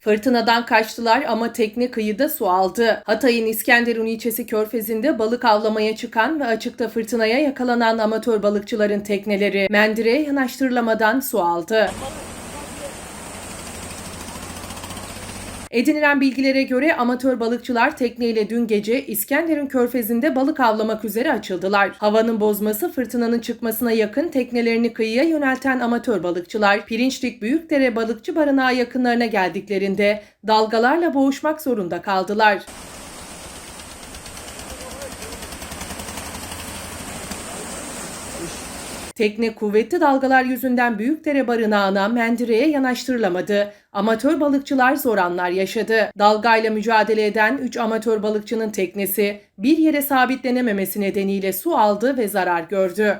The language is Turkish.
Fırtınadan kaçtılar ama tekne kıyıda su aldı. Hatay'ın İskenderun ilçesi Körfezi'nde balık avlamaya çıkan ve açıkta fırtınaya yakalanan amatör balıkçıların tekneleri mendireye yanaştırılamadan su aldı. Edinilen bilgilere göre amatör balıkçılar tekneyle dün gece İskenderun Körfezi'nde balık avlamak üzere açıldılar. Havanın bozması fırtınanın çıkmasına yakın teknelerini kıyıya yönelten amatör balıkçılar Pirinçlik Büyükdere Balıkçı Barınağı yakınlarına geldiklerinde dalgalarla boğuşmak zorunda kaldılar. Tekne kuvvetli dalgalar yüzünden Büyükdere Barınağı'na mendireye yanaştırılamadı. Amatör balıkçılar zor anlar yaşadı. Dalgayla mücadele eden 3 amatör balıkçının teknesi bir yere sabitlenememesi nedeniyle su aldı ve zarar gördü.